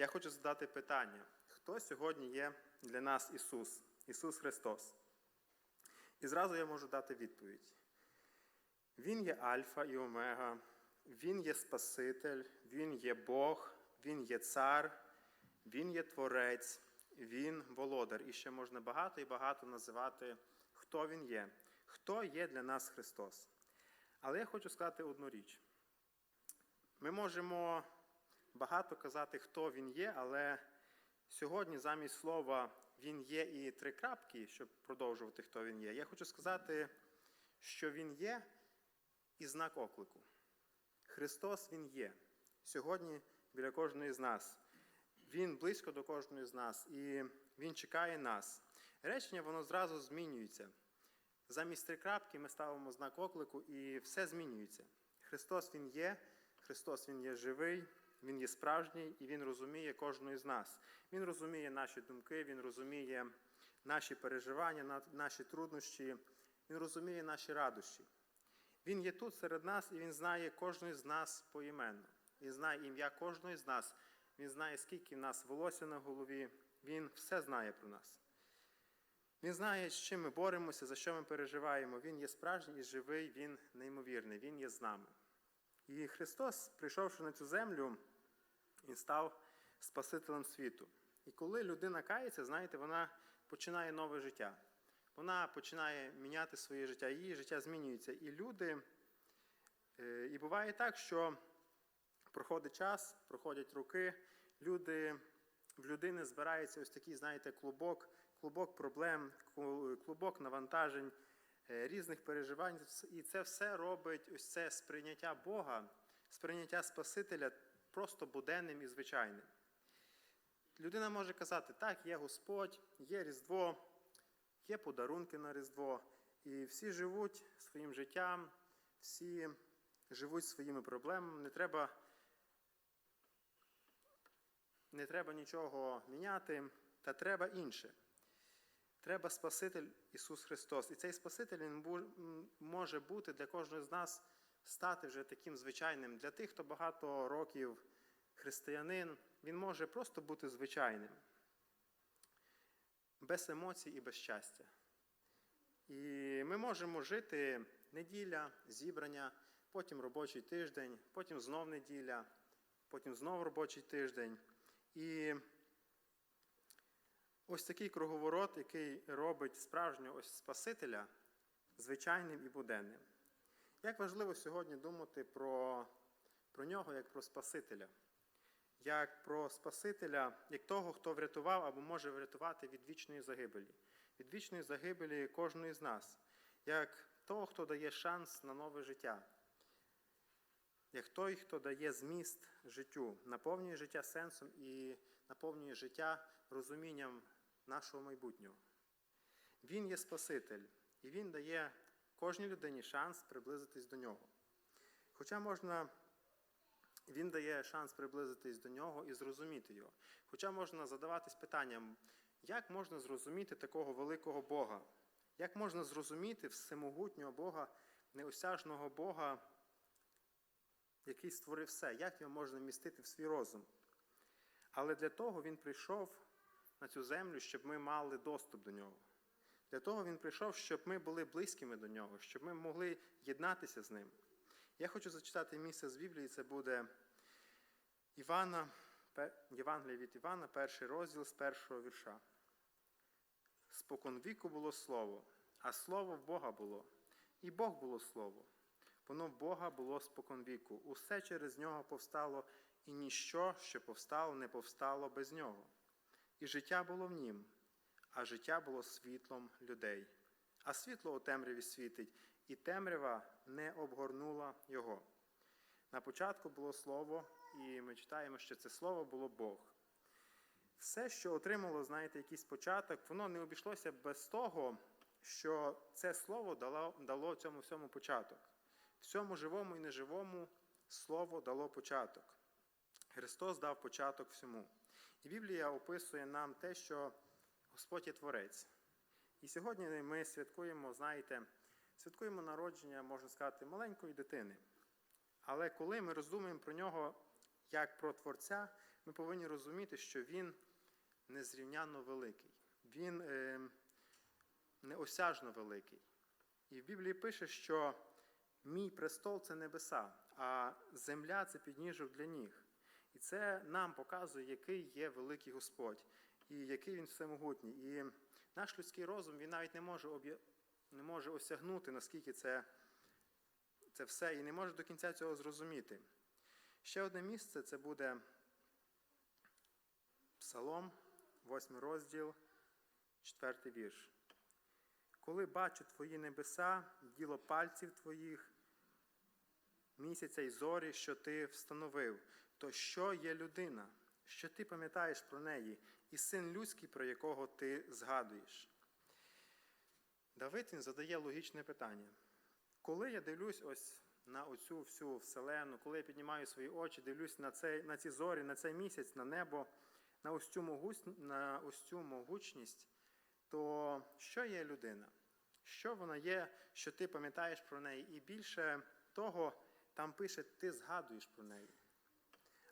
я хочу задати питання: хто сьогодні є для нас Ісус, Ісус Христос? І зразу я можу дати відповідь. Він є Альфа і Омега, Він є Спаситель, Він є Бог, Він є Цар, Він є Творець, Він володар. І ще можна багато і багато називати, хто Він є, хто є для нас Христос. Але я хочу сказати одну річ. Ми можемо багато казати, хто Він є, але сьогодні замість слова Він є і три крапки, щоб продовжувати, хто Він є, я хочу сказати, що Він є і знак оклику. Христос Він є. Сьогодні біля кожної з нас. Він близько до кожної з нас, і Він чекає нас. Речення воно зразу змінюється. Замість три крапки ми ставимо знак оклику, і все змінюється. Христос Він є, Христос Він є живий, Він є справжній, і Він розуміє кожного з нас. Він розуміє наші думки, Він розуміє наші переживання, наші труднощі, Він розуміє наші радощі. Він є тут серед нас, і Він знає кожного з нас поіменно. Він знає ім'я кожного з нас. Він знає, скільки в нас волосся на голові. Він все знає про нас. Він знає, з чим ми боремося, за що ми переживаємо. Він є справжній і живий, Він неймовірний, Він є з нами. І Христос, прийшовши на цю землю, Він став Спасителем світу. І коли людина кається, знаєте, вона починає нове життя. Вона починає міняти своє життя, її життя змінюється. І люди, е, і буває так, що проходить час, проходять роки, люди, в людини збирається ось такий, знаєте, клубок, клубок проблем, клубок навантажень, е, різних переживань. І це все робить ось це сприйняття Бога, сприйняття Спасителя просто буденним і звичайним. Людина може казати, так, є Господь, є Різдво, є подарунки на Різдво, і всі живуть своїм життям, всі живуть своїми проблемами. Не треба, не треба нічого міняти, та треба інше. Треба Спаситель Ісус Христос. І цей Спаситель він може бути для кожного з нас стати вже таким звичайним. Для тих, хто багато років християнин, він може просто бути звичайним, без емоцій і без щастя. І ми можемо жити неділя, зібрання, потім робочий тиждень, потім знов неділя, потім знов робочий тиждень. І ось такий круговорот, який робить справжнього ось Спасителя звичайним і буденним. Як важливо сьогодні думати про, про нього як про Спасителя, як про Спасителя, як того, хто врятував або може врятувати від вічної загибелі, від вічної загибелі кожної з нас, як того, хто дає шанс на нове життя, як той, хто дає зміст життю, наповнює життя сенсом і наповнює життя розумінням нашого майбутнього. Він є Спаситель, і Він дає кожній людині шанс приблизитись до нього. Хоча можна, він дає шанс приблизитись до нього і зрозуміти його. Хоча можна задаватись питанням, як можна зрозуміти такого великого Бога? Як можна зрозуміти всемогутнього Бога, неосяжного Бога, який створив все? Як його можна містити в свій розум? Але для того він прийшов на цю землю, щоб ми мали доступ до нього. Для того він прийшов, щоб ми були близькими до нього, щоб ми могли єднатися з ним. Я хочу зачитати місце з Біблії, це буде Івана, Євангелія від Івана, перший розділ з першого вірша. Спокон віку було слово, а слово в Бога було, і Бог було слово. Воно в Бога було спокон віку. Усе через нього повстало, і ніщо, що повстало, не повстало без нього. І життя було в нім, а життя було світлом людей. А світло у темряві світить, і темрява не обгорнула його. На початку було слово, і ми читаємо, що це слово було Бог. Все, що отримало, знаєте, якийсь початок, воно не обійшлося без того, що це слово дало, дало цьому всьому початок. Всьому живому і неживому слово дало початок. Христос дав початок всьому. І Біблія описує нам те, що Господь є Творець. І сьогодні ми святкуємо, знаєте, святкуємо народження, можна сказати, маленької дитини. Але коли ми роздумуємо про нього як про Творця, ми повинні розуміти, що Він незрівнянно великий, Він е, неосяжно великий. І в Біблії пише, що мій престол це небеса, а земля це підніжок для ніг. І це нам показує, який є великий Господь, і який він всемогутній. І наш людський розум він навіть не може не може осягнути, наскільки це, це все, і не може до кінця цього зрозуміти. Ще одне місце це буде Псалом, 8 розділ, 4 вірш. Коли бачу твої небеса, діло пальців твоїх, місяця й зорі, що ти встановив, то що є людина, що ти пам'ятаєш про неї, і син людський, про якого ти згадуєш? Давид він задає логічне питання. Коли я дивлюсь ось на оцю всю вселену, коли я піднімаю свої очі, дивлюсь на, цей, на ці зорі, на цей місяць, на небо, на ось цю, могусь, на ось цю могучність, то що є людина? Що вона є, що ти пам'ятаєш про неї? І більше того, там пише, ти згадуєш про неї.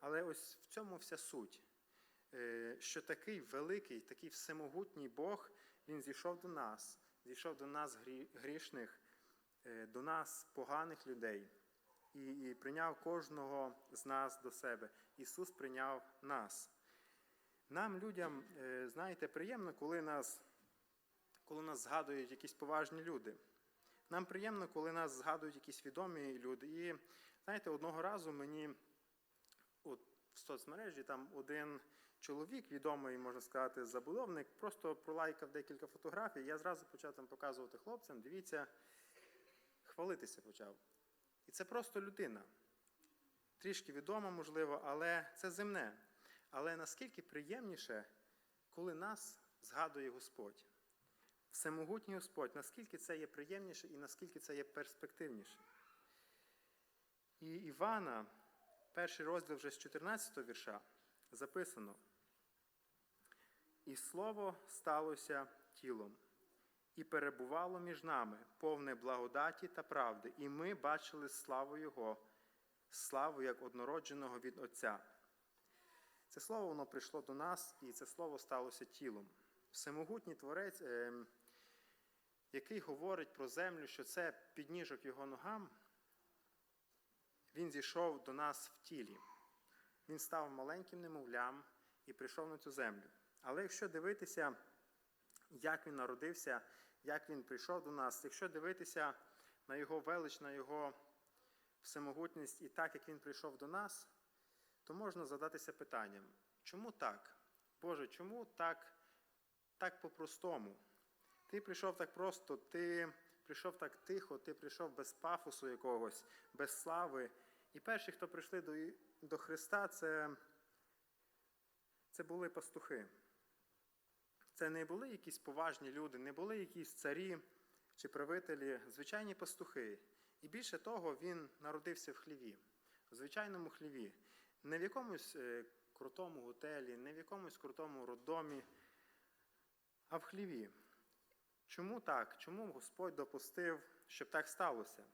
Але ось в цьому вся суть, що такий великий, такий всемогутній Бог, він зійшов до нас, зійшов до нас грішних, е, до нас поганих людей, і, і прийняв кожного з нас до себе. Ісус прийняв нас. Нам, людям, е, знаєте, приємно, коли нас, коли нас згадують якісь поважні люди. Нам приємно, коли нас згадують якісь відомі люди. І знаєте, одного разу мені от, в соцмережі там один чоловік, відомий, можна сказати, забудовник, просто пролайкав декілька фотографій. Я зразу почав там показувати хлопцям, дивіться, хвалитися почав. І це просто людина. Трішки відома, можливо, але це земне. Але наскільки приємніше, коли нас згадує Господь. Всемогутній Господь, наскільки це є приємніше і наскільки це є перспективніше. І Івана, перший розділ вже з 14 вірша, записано. І слово сталося тілом, і перебувало між нами, повне благодаті та правди, і ми бачили славу Його, славу як однородженого від Отця. Це слово воно прийшло до нас, і це слово сталося тілом. Всемогутній творець, е, який говорить про землю, що це підніжок його ногам, він зійшов до нас в тілі. Він став маленьким немовлям і прийшов на цю землю. Але якщо дивитися, як він народився, як він прийшов до нас, якщо дивитися на його велич, на його всемогутність і так, як він прийшов до нас, то можна задатися питанням, чому так? Боже, чому так, так по-простому? Ти прийшов так просто, ти прийшов так тихо, ти прийшов без пафосу якогось, без слави. І перші, хто прийшли до, до Христа, це, це були пастухи. Це не були якісь поважні люди, не були якісь царі чи правителі, звичайні пастухи. І більше того, він народився в хліві, в звичайному хліві. Не в якомусь е, крутому готелі, не в якомусь крутому роддомі, а в хліві. Чому так? Чому Господь допустив, щоб так сталося?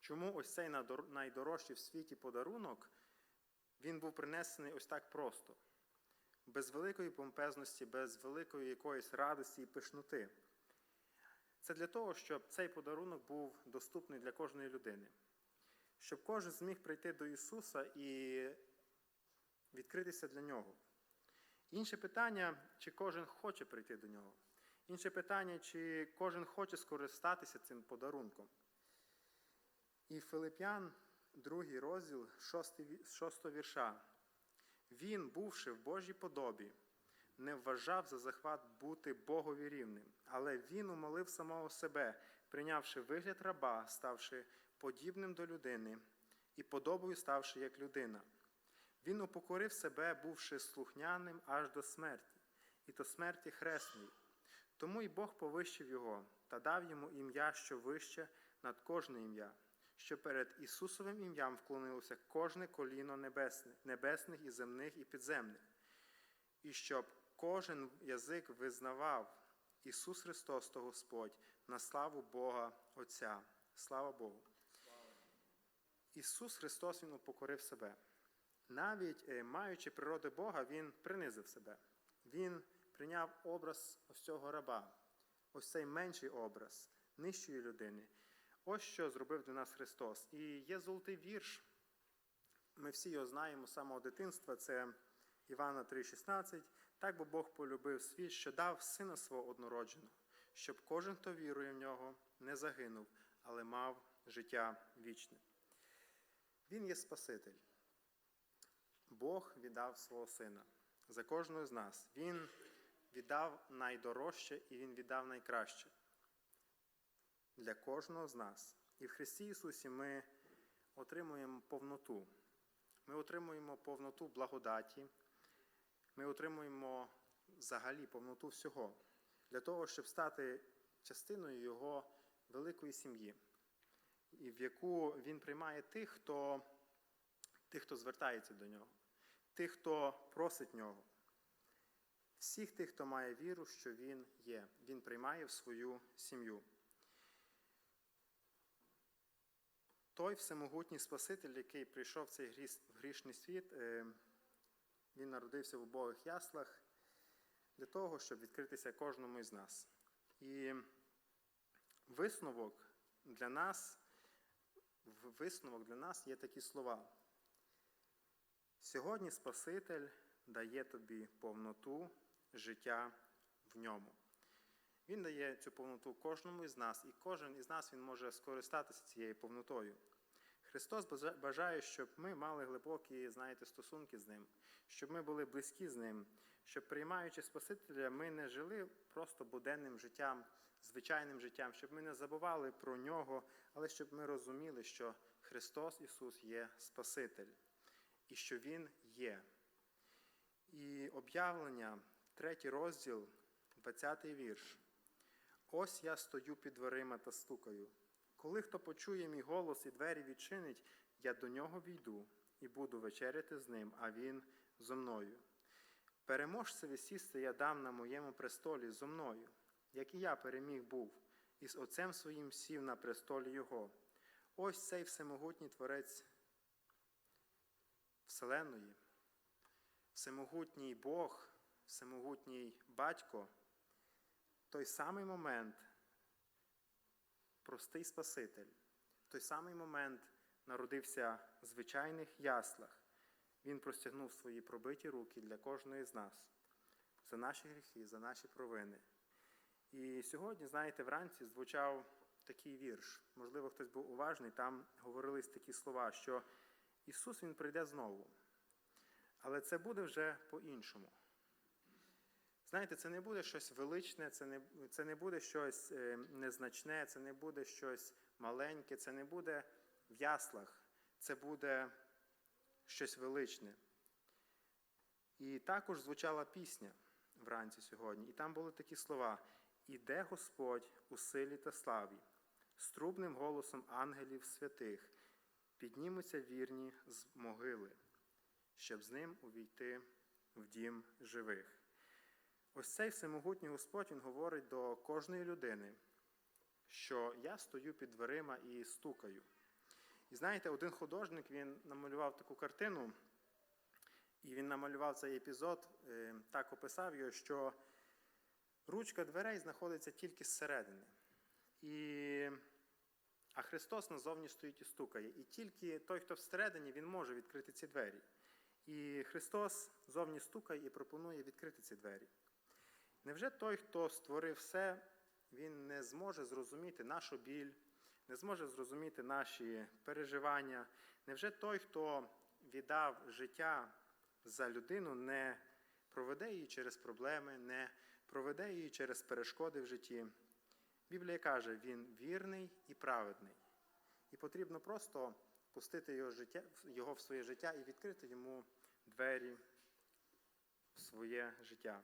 Чому ось цей найдорожчий в світі подарунок він був принесений ось так просто, без великої помпезності, без великої якоїсь радості і пишноти? Це для того, щоб цей подарунок був доступний для кожної людини, щоб кожен зміг прийти до Ісуса і відкритися для нього. Інше питання, чи кожен хоче прийти до нього. Інше питання, чи кожен хоче скористатися цим подарунком. І Филип'ян, другий розділ, шостий ві- з шостого вірша. Він, бувши в Божій подобі, не вважав за захват бути Богові рівним, але він умолив самого себе, прийнявши вигляд раба, ставши подібним до людини і подобою ставши як людина. Він упокорив себе, бувши слухняним аж до смерті, і то смерті хресної. Тому й Бог повищив його та дав йому ім'я, що вище над кожне ім'я, що перед Ісусовим ім'ям вклонилося кожне коліно небесне, небесних і земних і підземних, і щоб кожен язик визнавав Ісус Христос то Господь на славу Бога Отця. Слава Богу. Ісус Христос Він упокорив себе. навіть е, маючи природи Бога, він принизив себе. Він прийняв образ ось цього раба, ось цей менший образ нижчої людини. Ось що зробив для нас Христос. І є золотий вірш. Ми всі його знаємо з самого дитинства. Це Івана 3,16. Так бо Бог полюбив світ, що дав сина свого однородженого, щоб кожен, хто вірує в нього, не загинув, але мав життя вічне. Він є Спаситель. Бог віддав свого сина за кожного з нас. Він віддав найдорожче і Він віддав найкраще для кожного з нас. І в Христі Ісусі ми отримуємо повноту. Ми отримуємо повноту благодаті, ми отримуємо взагалі повноту всього для того, щоб стати частиною Його великої сім'ї, і в яку Він приймає тих, хто, тих, хто звертається до нього, тих, хто просить нього. Всіх тих, хто має віру, що Він є, Він приймає в свою сім'ю. Той всемогутній Спаситель, який прийшов в цей грішний світ, е, він народився в убогих яслах для того, щоб відкритися кожному із нас. І висновок для нас, висновок для нас є такі слова. Сьогодні Спаситель дає тобі повноту життя в ньому. Він дає цю повноту кожному із нас, і кожен із нас він може скористатися цією повнотою. Христос бажає, щоб ми мали глибокі, знаєте, стосунки з ним, щоб ми були близькі з ним, щоб приймаючи Спасителя, ми не жили просто буденним життям, звичайним життям, щоб ми не забували про нього, але щоб ми розуміли, що Христос Ісус є Спаситель і що Він є. І об'явлення, третій розділ, 20 вірш. Ось я стою під дверима та стукаю. Коли хто почує мій голос і двері відчинить, я до нього війду і буду вечеряти з ним, а він зо мною. Переможцеві сісти я дам на моєму престолі зо мною, як і я переміг був, і з отцем своїм сів на престолі його. Ось цей всемогутній творець Вселеної, всемогутній Бог, всемогутній батько, той самий момент, простий Спаситель, в той самий момент народився в звичайних яслах. Він простягнув свої пробиті руки для кожної з нас за наші гріхи, за наші провини. І сьогодні, знаєте, вранці звучав такий вірш. Можливо, хтось був уважний, там говорились такі слова, що Ісус Він прийде знову. Але це буде вже по-іншому. Знаєте, це не буде щось величне, це не, це не буде щось е, незначне, це не буде щось маленьке, це не буде в яслах, це буде щось величне. І також звучала пісня вранці сьогодні, і там були такі слова: Іде Господь у силі та славі, з трубним голосом ангелів святих, піднімуться вірні з могили, щоб з ним увійти в дім живих. Ось цей всемогутній Господь Він говорить до кожної людини, що я стою під дверима і стукаю. І знаєте, один художник він намалював таку картину, і він намалював цей епізод, е, так описав його, що ручка дверей знаходиться тільки зсередини. І... А Христос назовні стоїть і стукає. І тільки той, хто всередині, він може відкрити ці двері. І Христос зовні стукає і пропонує відкрити ці двері. Невже той, хто створив все, він не зможе зрозуміти нашу біль, не зможе зрозуміти наші переживання? Невже той, хто віддав життя за людину, не проведе її через проблеми, не проведе її через перешкоди в житті? Біблія каже, він вірний і праведний. І потрібно просто пустити його, життя, його в своє життя і відкрити йому двері в своє життя.